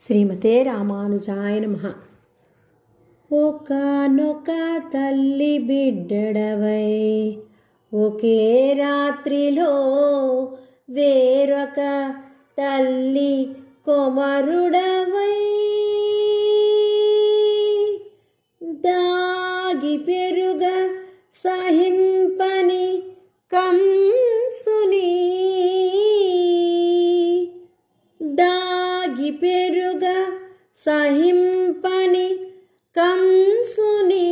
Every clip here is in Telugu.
శ్రీమతే రామానుజాయ నమ. ఒకనొక తల్లి బిడ్డడవై ఒకే రాత్రిలో వేరొక తల్లి కొమరుడవై. దాగి పెరుగ సహింపని దాగి పెరుగ సహింపని కంసుని.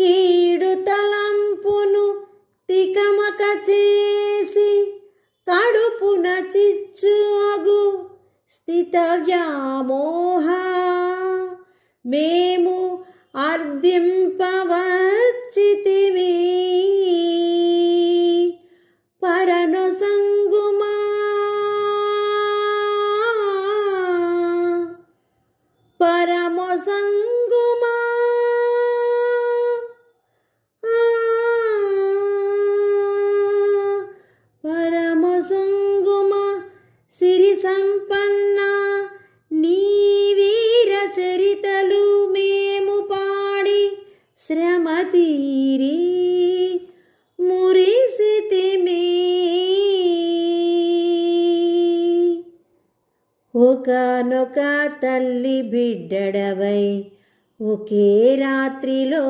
కీడు తలంపును తికమక చేసి కడుపున చిచ్చు అగు స్థిత వ్యామోహ. మేము అర్ధింపవచ్చితివి పరమ ఒకనొక తల్లి బిడ్డడవై. ఒకే రాత్రిలో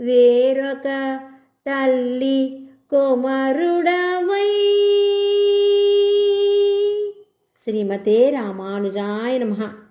వేరొక తల్లి కుమరుడవై. శ్రీమతే రామానుజాయ నమః.